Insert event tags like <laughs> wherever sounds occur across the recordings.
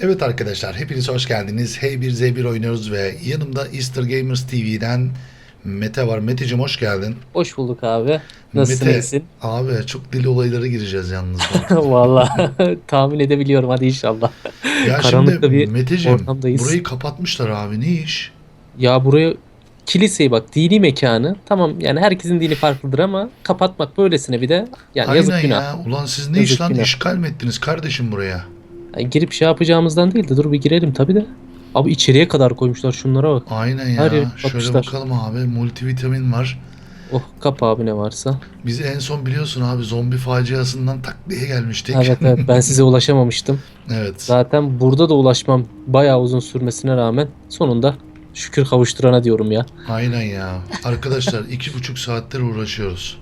Evet arkadaşlar hepiniz hoş geldiniz. H1Z1 oynuyoruz ve yanımda Easter Gamers TV'den Mete var. Meteciğim hoş geldin. Hoş bulduk abi. Nasılsın Mete, iyisin? Abi çok deli olaylara gireceğiz yalnız. <laughs> Vallahi <laughs> tahmin edebiliyorum hadi inşallah. ya Karanlıkta şimdi bir Meteciğim ortamdayız. burayı kapatmışlar abi ne iş? Ya buraya kiliseyi bak dini mekanı tamam yani herkesin dini farklıdır ama kapatmak böylesine bir de yani yazık Aynen günah. ya. Ulan siz ne Yazık iş lan günah. işgal mi ettiniz kardeşim buraya? Yani girip şey yapacağımızdan değil de dur bir girelim tabi de. Abi içeriye kadar koymuşlar şunlara bak. Aynen ya. Her Şöyle bakalım abi multivitamin var. Oh kap abi ne varsa. Biz en son biliyorsun abi zombi faciasından takliye gelmiştik. Evet evet <laughs> ben size ulaşamamıştım. evet. Zaten burada da ulaşmam bayağı uzun sürmesine rağmen sonunda şükür kavuşturana diyorum ya. Aynen ya. Arkadaşlar iki buçuk saattir uğraşıyoruz.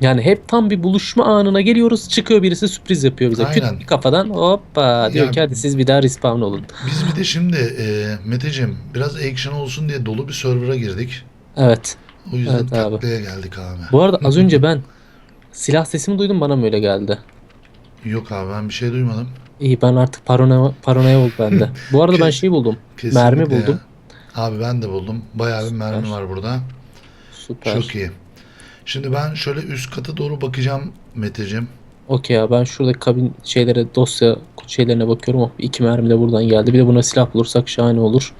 Yani hep tam bir buluşma anına geliyoruz. Çıkıyor birisi sürpriz yapıyor bize. Küt bir kafadan hoppa diyor Ya- ki hadi siz bir daha respawn olun. Biz bir de şimdi e, Meteciğim biraz action olsun diye dolu bir server'a girdik. Evet. O yüzden Evet abi. geldik abi. Bu arada az önce ben silah sesimi duydum bana mı öyle geldi? Yok abi ben bir şey duymadım. İyi ben artık paranoya, paranoya oldu bende. Bu arada ben şey buldum. Kesinlikle Mermi ya. buldum. Abi ben de buldum. Bayağı bir mermi Süper. var burada. Süper. Çok iyi. Şimdi ben şöyle üst kata doğru bakacağım Meteciğim. Okey ya ben şuradaki kabin şeylere dosya şeylerine bakıyorum. Oh, iki mermi de buradan geldi. Bir de buna silah bulursak şahane olur.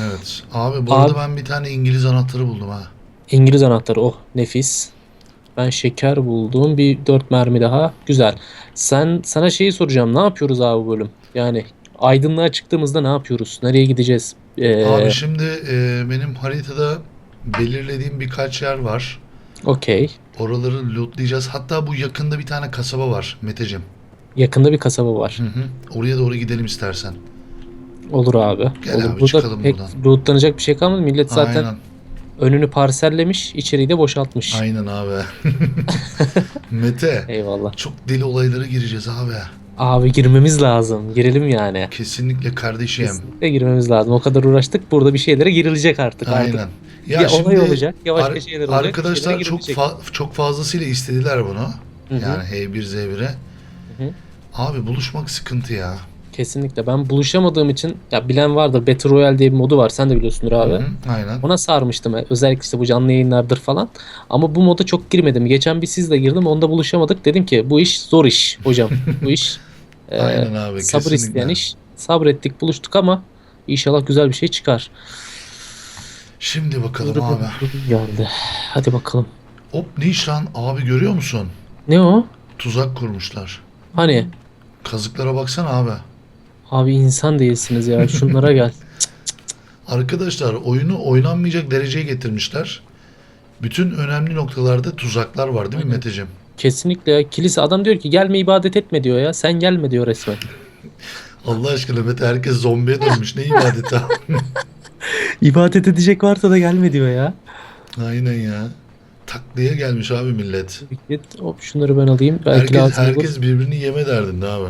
Evet. Abi bu Abi- arada ben bir tane İngiliz anahtarı buldum ha. İngiliz anahtarı oh nefis. Ben şeker buldum. Bir dört mermi daha. Güzel. Sen sana şeyi soracağım. Ne yapıyoruz abi bu bölüm? Yani aydınlığa çıktığımızda ne yapıyoruz? Nereye gideceğiz? Ee, Abi şimdi e, benim haritada belirlediğim birkaç yer var. Okey. Oraları lootlayacağız. Hatta bu yakında bir tane kasaba var Meteciğim. Yakında bir kasaba var. Hı hı. Oraya doğru gidelim istersen. Olur abi. Gel Olur. abi, Burada çıkalım pek buradan. lootlanacak bir şey kalmadı. Millet zaten Aynen. önünü parsellemiş, içeriği de boşaltmış. Aynen abi. <laughs> Mete. Eyvallah. Çok deli olaylara gireceğiz abi. Abi girmemiz lazım. Girelim yani. Kesinlikle kardeşim. Kesinlikle girmemiz lazım. O kadar uğraştık. Burada bir şeylere girilecek artık. artık. Aynen. Ya, olay olacak ya başka ar- şeyler olacak. Arkadaşlar çok fa- çok fazlasıyla istediler bunu. Hı hı. Yani H1Z1'e. hı. Abi buluşmak sıkıntı ya. Kesinlikle. Ben buluşamadığım için ya bilen vardır. Battle Royale diye bir modu var. Sen de biliyorsundur abi. Hı hı, Aynen. Ona sarmıştım. Özellikle işte bu canlı yayınlardır falan. Ama bu moda çok girmedim. Geçen bir sizle girdim. Onda buluşamadık. Dedim ki bu iş zor iş hocam. bu iş <laughs> e, Aynen abi. sabır kesinlikle. isteyen iş. Sabrettik buluştuk ama inşallah güzel bir şey çıkar. Şimdi bakalım Dur, abi. Geldi. Hadi bakalım. Hop ne iş lan? Abi görüyor musun? Ne o? Tuzak kurmuşlar. Hani Kazıklara baksana abi. Abi insan değilsiniz ya. Şunlara gel. <laughs> Arkadaşlar oyunu oynanmayacak dereceye getirmişler. Bütün önemli noktalarda tuzaklar var değil mi Aynen. Meteciğim? Kesinlikle ya. Kilise adam diyor ki gelme ibadet etme diyor ya. Sen gelme diyor resmen. <laughs> Allah aşkına Mete herkes zombiye dönmüş. Ne ibadeti abi? <laughs> İbadet edecek varsa da gelme diyor ya. Aynen ya. Takliye gelmiş abi millet. Hop şunları ben alayım. Belki Herkes, lazım olur. herkes birbirini yeme derdinde abi.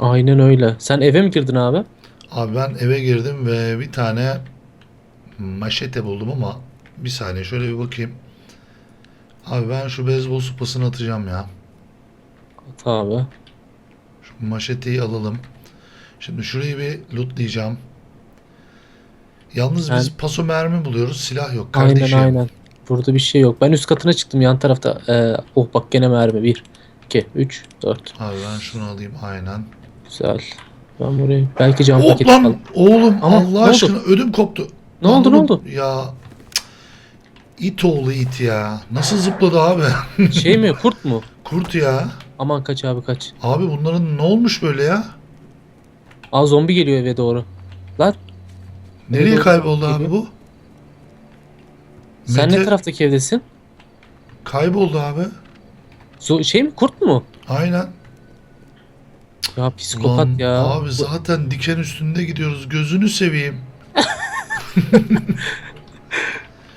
Aynen öyle. Sen eve mi girdin abi? Abi ben eve girdim ve bir tane maşete buldum ama bir saniye şöyle bir bakayım. Abi ben şu beyzbol sopasını atacağım ya. At abi. Şu maşeteyi alalım. Şimdi şurayı bir lootlayacağım. Yalnız biz Ben- paso mermi buluyoruz. Silah yok kardeşim. Aynen aynen. Burada bir şey yok. Ben üst katına çıktım yan tarafta. Ee, oh bak gene mermi. 1, 2, 3, 4. Abi ben şunu alayım aynen. Güzel. Ben buraya belki cam Hop paketi lan falan. oğlum Ama ne Allah oldu? aşkına ödüm koptu. Ne Lan oldu, ne oldu? Ya it oğlu it ya. Nasıl zıpladı abi? <laughs> Şey mi kurt mu? Kurt ya. Aman kaç abi kaç. Abi bunların ne olmuş böyle ya? Aa zombi geliyor eve doğru. Lan Nereye Nerede kayboldu oldu abi bu? sen Mete ne taraftaki evdesin? Kayboldu abi. Zo- şey mi kurt mu? Aynen. Ya psikopat Ulan ya. Abi zaten diken üstünde gidiyoruz. Gözünü seveyim.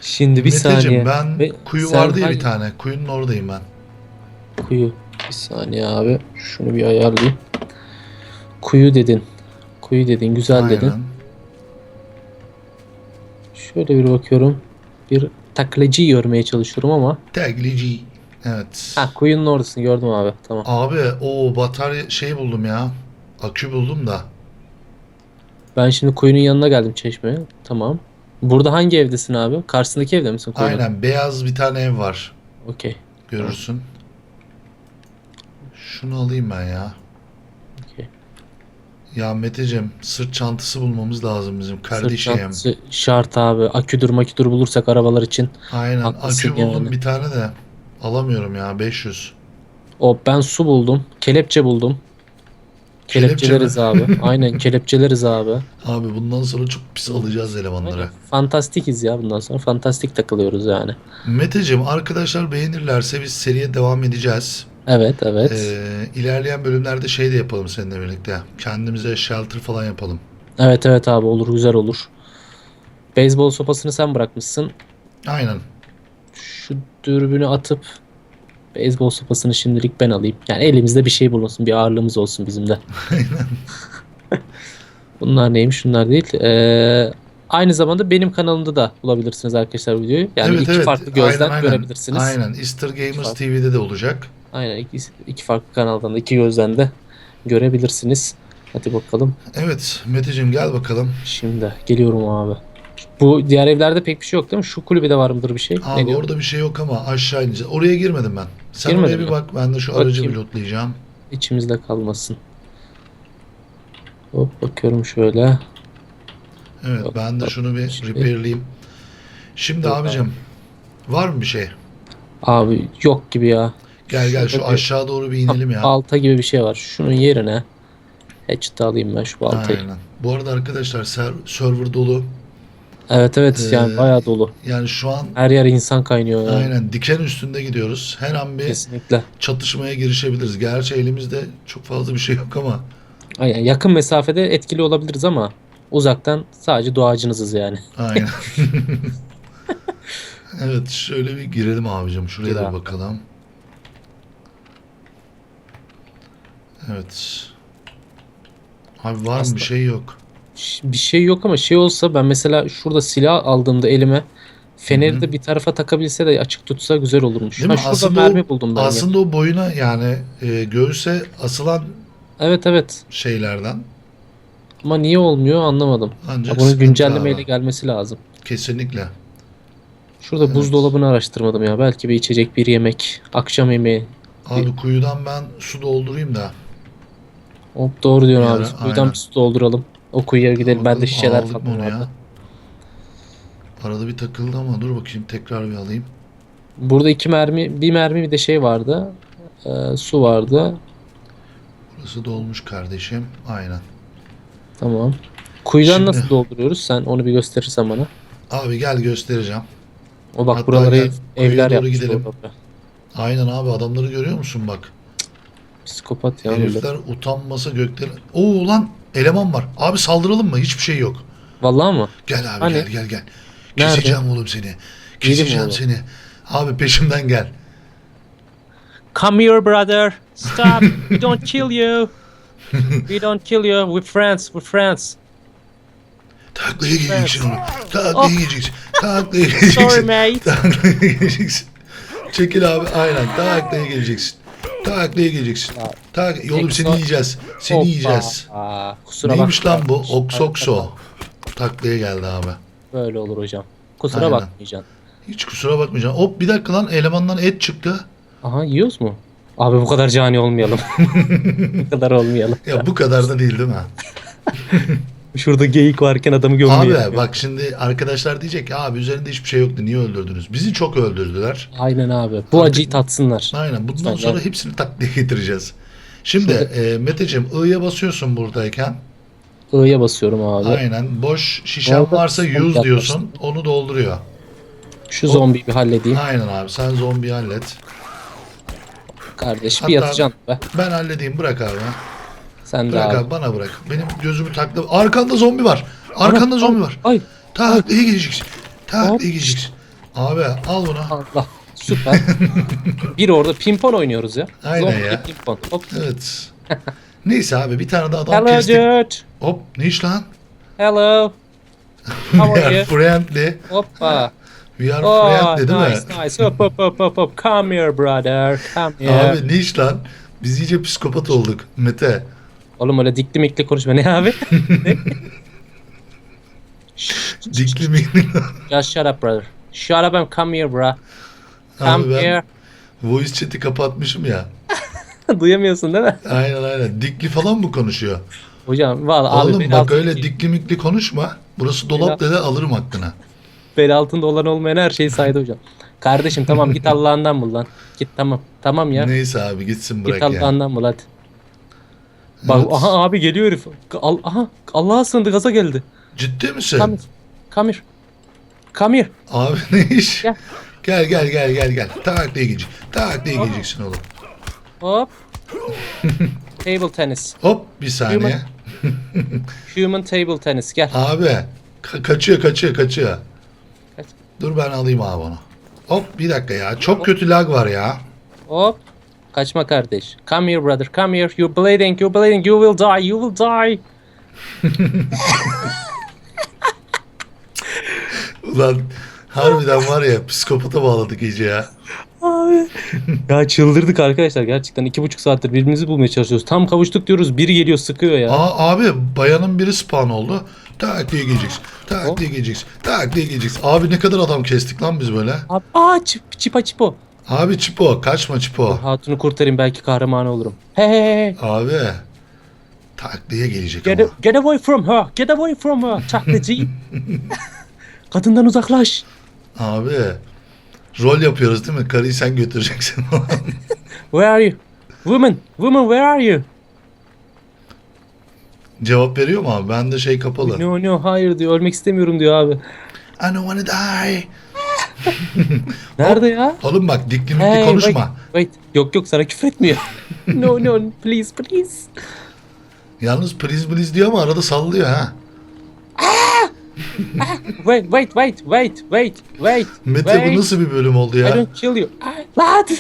Şimdi bir Meteciğim saniye. ben Ve kuyu vardı ya bir tane. Kuyunun oradayım ben. Kuyu. Bir saniye abi. Şunu bir ayarlayayım. Kuyu dedin. Kuyu dedin. Güzel dedin. Aynen. Şöyle bir bakıyorum. Bir taklacı görmeye çalışıyorum ama. Taglici. Evet. Ha kuyunun oradasını gördüm abi. Tamam. Abi o batarya şey buldum ya. akü buldum da. Ben şimdi koyunun yanına geldim çeşmeye. Tamam. Burada hangi evdesin abi? Karşısındaki evde misin koyunun? Aynen beyaz bir tane ev var. Okey. Görürsün. Şunu alayım ben ya. okey. Ya Meteciğim sırt çantası bulmamız lazım bizim Sırt kardeşim. çantası şart abi. Aküdür maküdür bulursak arabalar için. Aynen Haklısın akü buldum yani. bir tane de. Alamıyorum ya 500. O ben su buldum. Kelepçe buldum. Kelepçe Kelepçeleriz mi? abi. <laughs> Aynen kelepçeleriz abi. Abi bundan sonra çok pis alacağız elemanları. Aynen. Fantastikiz ya bundan sonra. Fantastik takılıyoruz yani. Meteciğim arkadaşlar beğenirlerse biz seriye devam edeceğiz. Evet evet. Ee, ilerleyen bölümlerde şey de yapalım seninle birlikte. Kendimize shelter falan yapalım. Evet evet abi olur güzel olur. Beyzbol sopasını sen bırakmışsın. Aynen. Şu dürbünü atıp beyzbol sopasını şimdilik ben alayım. Yani elimizde bir şey bulunsun. Bir ağırlığımız olsun bizim de. <laughs> <laughs> Bunlar neymiş? Şunlar değil. Ee, aynı zamanda benim kanalımda da bulabilirsiniz arkadaşlar videoyu. Yani evet iki evet. farklı gözden aynen, aynen. görebilirsiniz. Aynen. Easter Gamers. TV'de de olacak. Aynen iki, iki farklı kanaldan da iki gözden de görebilirsiniz. Hadi bakalım. Evet Meteciğim gel bakalım. Şimdi geliyorum abi. Bu diğer evlerde pek bir şey yok değil mi? Şu kulübede var mıdır bir şey? Abi ne diyor? orada bir şey yok ama aşağı ineceğiz. Oraya girmedim ben. Sen Girmedin oraya bir mi? bak. Ben de şu aracı Bakayım. pilotlayacağım. İçimizde kalmasın. Hop bakıyorum şöyle. Evet Yok, ben de yok. şunu bir Şimdi- repairleyeyim. Şimdi Yok abicim var mı bir şey? Abi yok gibi ya. Gel gel şu Şurada bir- aşağı doğru bir inelim ya. Balta gibi bir şey var. Şunun yerine hatchet alayım ben şu baltayı. Aynen. Bu arada arkadaşlar ser- server dolu. Evet evet yani Ee, bayağı dolu. Yani şu an Her yer insan kaynıyor yani. aynen diken üstünde gidiyoruz. Her an bir Kesinlikle. çatışmaya girişebiliriz. Gerçi elimizde çok fazla bir şey yok ama. Aynen yakın mesafede etkili olabiliriz ama uzaktan sadece doğacınızız yani. Aynen. <laughs> <laughs> evet şöyle bir girelim abicim. Şuraya Gir da abi. bakalım. Evet. Abi var mı Aslında- bir şey yok. Bir şey yok ama şey olsa ben mesela şurada silah aldığımda elime feneri Hı hı. de bir tarafa takabilse de açık tutsa güzel olurmuş. Değil Ha, mi? şurada Aslında mermi o- buldum ya. Aslında o boyuna yani e, göğüse asılan Evet evet şeylerden ama niye olmuyor anlamadım. ancak bunun güncellemeyle abi. gelmesi lazım. Kesinlikle. Şurada Evet. buzdolabını araştırmadım ya. Belki bir içecek, bir yemek, akşam yemeği. Abi kuyudan ben su doldurayım da. Hop doğru diyorsun Bir abi. Kuyudan aynen. bir su dolduralım. O kuyuya gidelim. Ben Bakalım, de şişeler falan onu ya? vardı. Arada bir takıldı ama dur bakayım tekrar bir alayım. Burada iki mermi, bir mermi bir de şey vardı. Ee, su vardı. Burası dolmuş kardeşim. Aynen. Tamam. Kuyudan Şimdi- nasıl dolduruyoruz? Sen onu bir gösterirsen bana. Abi gel göstereceğim. O bak Hatta buraları gel, evler yapmış. gidelim. orada. Aynen abi adamları görüyor musun bak. Psikopat ya. Herifler utanmasa gökten. Oo lan eleman var. Abi saldıralım mı? Hiçbir şey yok. Vallahi mı? Gel abi Hani? gel gel gel. Nerede? Keseceğim oğlum seni. Keseceğim oğlum? seni. Abi peşimden gel. Come here brother. Stop. <laughs> We don't kill you. We don't kill you. We're friends. We're friends. Taklaya geleceksin oğlum. Taklaya Oh. geleceksin. Taklaya <laughs> geleceksin. Sorry mate. Taklaya geleceksin. Çekil abi aynen. Taklaya geleceksin. Taklaya geleceksin. Tak oğlum seni yiyeceğiz. Seni Hoppa. yiyeceğiz. Aa, kusura Neymiş bakma. lan bu? Oksokso. Taklaya geldi abi. Böyle olur hocam. Kusura Aynen. bakmayacaksın. Hiç kusura bakmayacağım. Hop bir dakika lan elemandan et çıktı. Aha yiyoruz mu? Abi bu kadar cani olmayalım. <laughs> bu kadar olmayalım. Ya bu kadar da değil değil mi? <laughs> Şurada geyik varken adamı gömmeyelim. Abi bak şimdi arkadaşlar diyecek ki abi üzerinde hiçbir şey yoktu niye öldürdünüz? Bizi çok öldürdüler. Aynen abi. Bu Artık- acıyı tatsınlar. Aynen bundan Lütfen, sonra yani. hepsini takliye getireceğiz. Şimdi e, Meteciğim I'ya basıyorsun buradayken. I'ya basıyorum abi. Aynen boş şişen Orada varsa son use yaklaştım. diyorsun onu dolduruyor. Şu zombiyi bir halledeyim. Aynen abi sen zombi hallet. Kardeş Hatta- bir yatacaksın be. Ben halledeyim bırak abi. Sen de Bırak abi. abi bana bırak. Benim gözümü takla. Arkanda zombi var. Arkanda Ana, zombi var. Ay Taklaya geleceksin. Taklaya Hop. geleceksin. Abi al bunu. Allah. Süper. <laughs> bir orada pimpon oynuyoruz ya. Aynen Zombi ya. pimpon. Hop. Evet. Neyse abi bir tane de adam Hello kestik. dude. Hop ne iş lan? Hello. <laughs> How We are are you? friendly. Hoppa. <laughs> We are Oh, friendly değil nice mi? nice. Hop hop hop hop hop. Come here brother. Come here. Abi ne iş lan? Biz iyice psikopat olduk Mete. Oğlum öyle dikli mikli konuşma. Ne abi? <laughs> Dikli mi? Just shut up brother. Shut up and come here bro. Come Abi ben here. voice chat'i kapatmışım ya. <laughs> Duyamıyorsun değil mi? Aynen aynen. Dikli falan mı konuşuyor? Hocam valla abi Oğlum bel, bak altında, öyle dikli mikli konuşma. Burası dolap dede alırım hakkını. bel altında olan olmayan her şeyi saydı hocam. Kardeşim tamam git Allah'ından bul lan. Git tamam. Tamam ya. Neyse abi gitsin Git bırak ya. Allah'ından bul hadi. Bak Evet. aha abi geliyor herif. Al, aha Allah'a sığındı gaza geldi. Ciddi misin? Come here. Come here. Come here. Abi ne iş? Gel. Gel gel gel gel gel. Tak diye gelecek. Tak diye geleceksin oğlum. Hop. table tennis. Hop bir saniye. Human table tennis. Gel. Abi ka- kaçıyor kaçıyor kaçıyor. Kaç. Dur ben alayım abi onu. Hop bir dakika ya. Çok kötü lag var ya. Hop. Kaçma kardeş. Come here brother. Come here. You're bleeding. You're bleeding. You will die. You will die. Ulan harbiden var ya psikopata bağladık iyice ya. Abi. ya çıldırdık arkadaşlar gerçekten. iki buçuk saattir birbirimizi bulmaya çalışıyoruz. Tam kavuştuk diyoruz. Biri geliyor sıkıyor ya. Aa abi bayanın biri spawn oldu. Tak diye geleceksin. Tak diye geleceksin. Tak diye geleceksin. Abi ne kadar adam kestik lan biz böyle. Abi, aa çip, çipa çipo. Abi Çipo kaçma Çipo. Hatunu kurtarayım belki kahraman olurum. Hey hey hey. Abi tak diye gelecek Get, ama. get away from her. Get away from her. Taklacı. <laughs> Kadından uzaklaş. Abi rol yapıyoruz değil mi? Karıyı sen götüreceksin. <laughs> Where are you? Woman. Woman where are you? Cevap veriyor mu abi? Ben de şey kapalı. No no hayır diyor. Ölmek istemiyorum diyor abi. I don't wanna die. <laughs> Nerede ya? Oğlum bak dikli mikli Hey, konuşma. Wait, wait. Yok yok sana küfür etmiyor. <laughs> no no please please. Yalnız please please diyor ama arada sallıyor ha. Wait wait wait wait wait wait. Mete wait. bu nasıl bir bölüm oldu I ya? don't kill you. Ah, Lan. <laughs>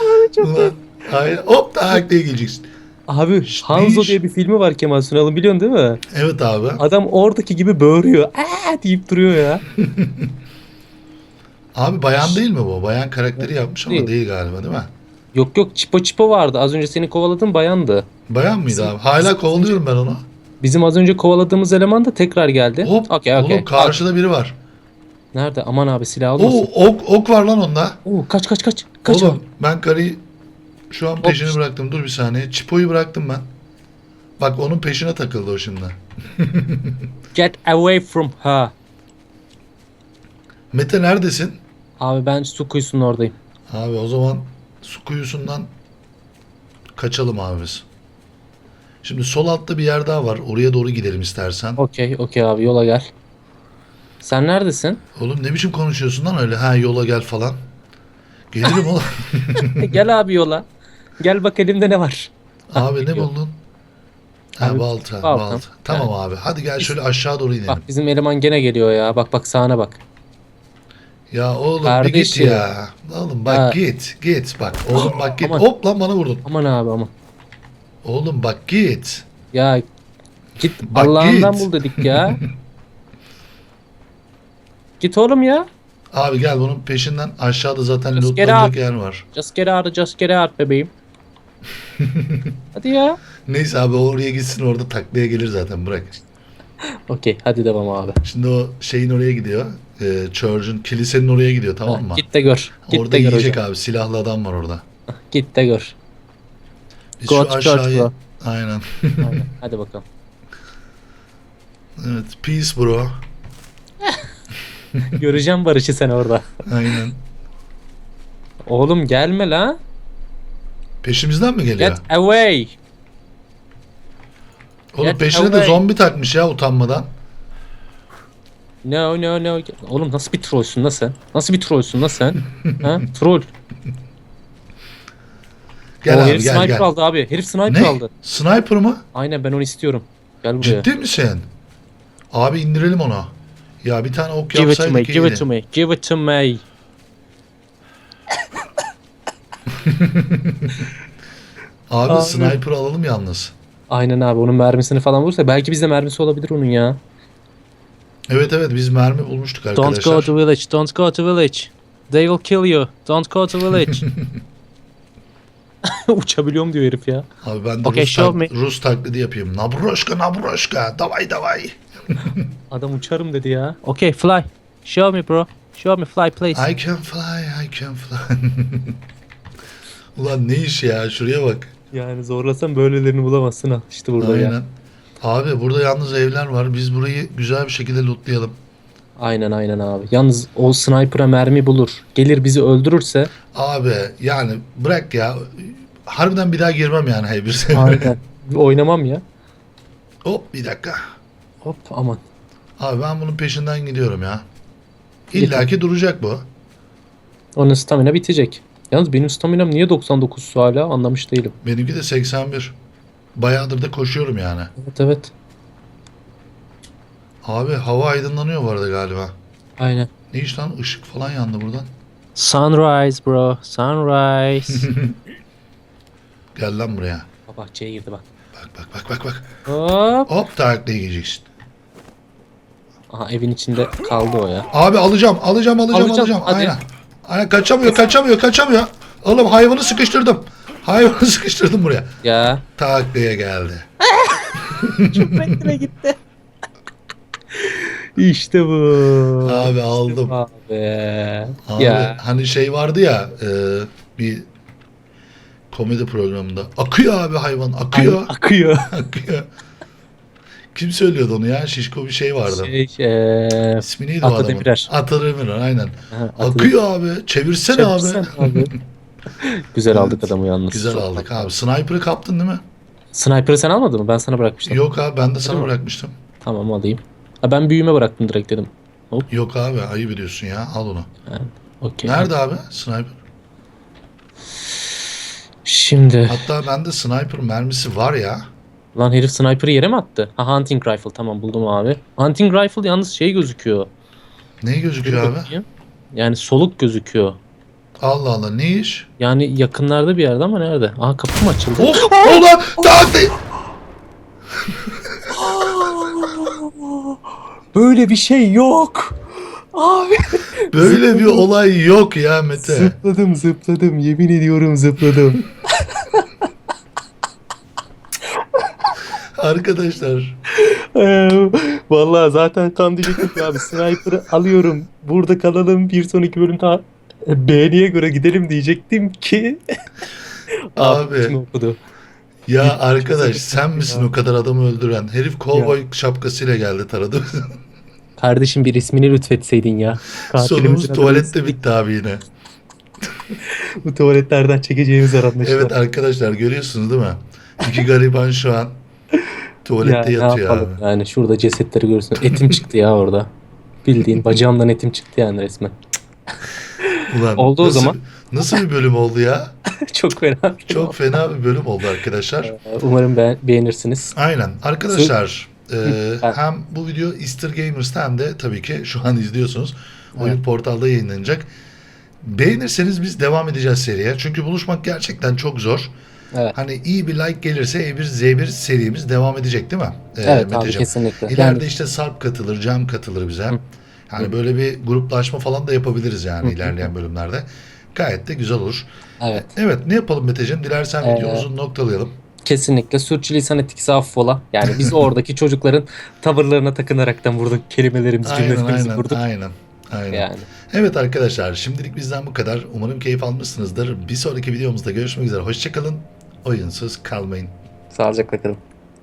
Abi çok Ulan, Aynen. Hop tak diye geleceksin. Abi Hanzo diye bir filmi var Kemal Sunal'ın biliyorsun değil mi? Evet abi. Adam oradaki gibi böğürüyor. Aa deyip duruyor ya. <laughs> Abi bayan değil mi bu? Bayan karakteri yapmış ama Değil. değil galiba değil mi? Yok yok Çipo Çipo vardı. Az önce seni kovaladığın bayandı. Bayan mıydı abi? Hala kovalıyorum ben onu. Bizim az önce kovaladığımız eleman da tekrar geldi. Hop. Okey okey. Oğlum karşıda biri var. Nerede? Aman abi silah Oo, almasın. ok, ok var lan onda. Oo, kaç kaç kaç. Kaç Oğlum abi. ben karıyı şu an peşini bıraktım. Dur bir saniye. Çipo'yu bıraktım ben. Bak onun peşine takıldı o şimdi. <laughs> Get away from her. Mete neredesin? Abi ben su kuyusunun oradayım. Abi o zaman su kuyusundan kaçalım abi biz. Şimdi sol altta bir yer daha var. Oraya doğru gidelim istersen. Okey okey abi yola gel. Sen neredesin? Oğlum ne biçim konuşuyorsun lan öyle? Ha yola gel falan. Gelirim oğlum. <laughs> gel abi yola. Gel bak elimde ne var. abi ne buldun? Ha Abi, balta, baltam. balta. Tamam abi. Hadi gel şöyle aşağı doğru inelim. Bak bizim eleman gene geliyor ya. Bak bak sağına bak. Ya oğlum bir git Kardeşim. ya. Oğlum bak Ha. git. Git bak. Oğlum bak git. Aman. Hop lan bana vurdun. Aman abi aman. Oğlum bak git. Ya git Bak Allah'ından git. bul dedik ya. <laughs> git oğlum ya. Abi gel bunun peşinden aşağıda zaten get lootlanacak yer var. Just get out, just get out bebeğim. <laughs> hadi ya. Neyse abi oraya gitsin orada taklaya gelir zaten bırak. Okey hadi devam abi. Şimdi o şeyin oraya gidiyor. Ee, Church'un kilisenin oraya gidiyor tamam mı? Ha, Git de gör. Git orada de gör yiyecek hocam. abi. Silahlı adam var orada. <laughs> Git de gör. Biz Go şu church bro. Aynen. Aynen. <laughs> Hadi bakalım. evet. Peace bro. Göreceğim Barış'ı sen orada. Aynen. Oğlum gelme la. Peşimizden mi geliyor? Get away. Oğlum get peşine de away. zombi takmış ya utanmadan. No no no. Oğlum nasıl bir trollsün la sen? Nasıl bir trollsün la sen? <laughs> ha? Troll. Gel o abi herif gel sniper gel. aldı abi. Herif sniper Ne? aldı. Sniper mı? Aynen ben onu istiyorum. Gel buraya. Ciddi misin? Abi indirelim onu. Ya bir tane ok Give it to me, yapsaydık give it iyiydi. to me, give it to me. Abi Abi. sniper alalım yalnız. Aynen abi onun mermisini falan vursa belki bizde mermisi olabilir onun ya. Evet evet biz mermi bulmuştuk Don't arkadaşlar. go to village, don't go to village. They will kill you. Don't go to village. <laughs> <laughs> Uçabiliyorum diyor herif ya. Abi ben de Okay, Rus, show tak- Rus taklidi yapayım. Nabroşka nabroşka davay davay. <laughs> Adam uçarım dedi ya. Okay fly. Show me bro. Show me fly please. I can fly I can fly. Ulan ne iş ya şuraya bak. Yani zorlasan böylelerini bulamazsın ha. İşte burada Aynen. ya. Abi burada yalnız evler var. Biz burayı güzel bir şekilde lootlayalım. Aynen aynen abi. Yalnız o sniper'a mermi bulur. Gelir bizi öldürürse. Abi yani bırak ya. Harbiden bir daha girmem yani hayır bir sefer. Aynen. Oynamam ya. Hop bir dakika. Hop aman. Abi ben bunun peşinden gidiyorum ya. İlla ki duracak bu. Onun stamina bitecek. Yalnız benim staminam niye 99 hala anlamış değilim. Benimki de 81. Bayağıdır da koşuyorum yani. Evet evet. Abi hava aydınlanıyor bu arada galiba. Aynen. Ne iş lan? Işık falan yandı buradan. Sunrise bro. Sunrise. <laughs> Gel lan buraya. Baba bahçeye girdi bak. Bak bak bak bak bak. Hop. Hop taklaya gideceksin. Aha evin içinde kaldı o ya. Abi alacağım alacağım alacağım Alacağım, alacağım. hadi. Aynen. Aynen kaçamıyor kaçamıyor kaçamıyor. Oğlum hayvanı sıkıştırdım. Hayvanı <laughs> sıkıştırdım buraya. Ya. Taklaya geldi. <laughs> Bekle gitti. <laughs> işte bu. Abi aldım. Abi. Abi Ya. hani şey vardı ya e, bir komedi programında. Akıyor abi hayvan akıyor. Akıyor. akıyor. Kim söylüyordu onu ya? Şişko bir şey vardı. Şey, eee, İsmi neydi o Ata adamın? Demirer. Ata Demirer aynen. ha, adı- Akıyor abi. Çevirsene Çevirsen abi. abi. <laughs> Güzel Evet. aldık adamı yalnız. Güzel Çok aldık abi. Sniper'ı kaptın değil mi? Sniper'ı sen almadın mı? Ben sana bırakmıştım. Yok abi ben de sana Değil mi? bırakmıştım. Tamam alayım. Ha, ben büyüme bıraktım direkt dedim. Yok abi ayıp ediyorsun ya. Al onu. Okey. Nerede abi sniper? Şimdi. Hatta bende sniper mermisi var ya. Lan herif sniper'ı yere mi attı? Ha hunting rifle tamam buldum abi. Hunting rifle yalnız şey gözüküyor. Ne gözüküyor Bir abi? bakayım. Yani soluk gözüküyor. Allah Allah ne iş? Yani yakınlarda bir yerde ama nerede? Aha kapı mı açıldı? Oh! Ulan! Taklaya! <laughs> Böyle bir şey yok. Abi. Böyle bir olay yok ya Mete. Zıpladım zıpladım yemin ediyorum zıpladım. Arkadaşlar Ee, Vallahi zaten kan diyecektim abi sniper'ı alıyorum. Burada kalalım bir sonraki bölümde beğeniye göre gidelim diyecektim ki. <laughs> Abi. okudu? ya arkadaş sen misin o kadar adamı öldüren? Herif kovboy şapkasıyla geldi taradı. <laughs> Kardeşim bir ismini lütfetseydin ya. Katilimizin Sonumuz adını tuvalette bitti abi yine. Bu tuvaletlerden çekeceğimiz aranlaşma. Evet arkadaşlar görüyorsunuz değil mi? İki gariban şu an tuvalette ne yatıyor abi. yani şurada cesetleri görürsün. Etim çıktı ya orada. Bildiğin bacağımdan etim çıktı yani resmen. Ulan, Oldu o nasıl- zaman. Nasıl bir bölüm oldu ya? <laughs> Çok fena. Çok fena bir bölüm oldu arkadaşlar. Ee, Umarım be- beğenirsiniz. Aynen. Arkadaşlar e, hem bu video Easter Gamers'ta hem de tabii ki şu an izliyorsunuz. Oyun Evet. portalda yayınlanacak. Beğenirseniz biz devam edeceğiz seriye. Çünkü buluşmak gerçekten çok zor. Evet. Hani iyi bir like gelirse E1 Z1 serimiz devam edecek değil mi? Ee, Evet abi Meteciğim? kesinlikle. İleride Yani işte Sarp katılır, Cem katılır bize. Hı. Hani böyle bir gruplaşma falan da yapabiliriz yani Hı hı. ilerleyen bölümlerde. Gayet de güzel olur. evet. Evet ne yapalım Meteciğim? Dilersen Ee, videomuzu noktalayalım. Kesinlikle sürçülisan etkisi affola. Yani biz <laughs> oradaki çocukların tavırlarına takınaraktan vurduk kelimelerimizi, cümlelerimizi aynen vurduk. aynen. Aynen. Yani. Evet arkadaşlar şimdilik bizden bu kadar. Umarım keyif almışsınızdır. Bir sonraki videomuzda görüşmek üzere. Hoşçakalın. Oyunsuz kalmayın. Sağlıcakla kalın.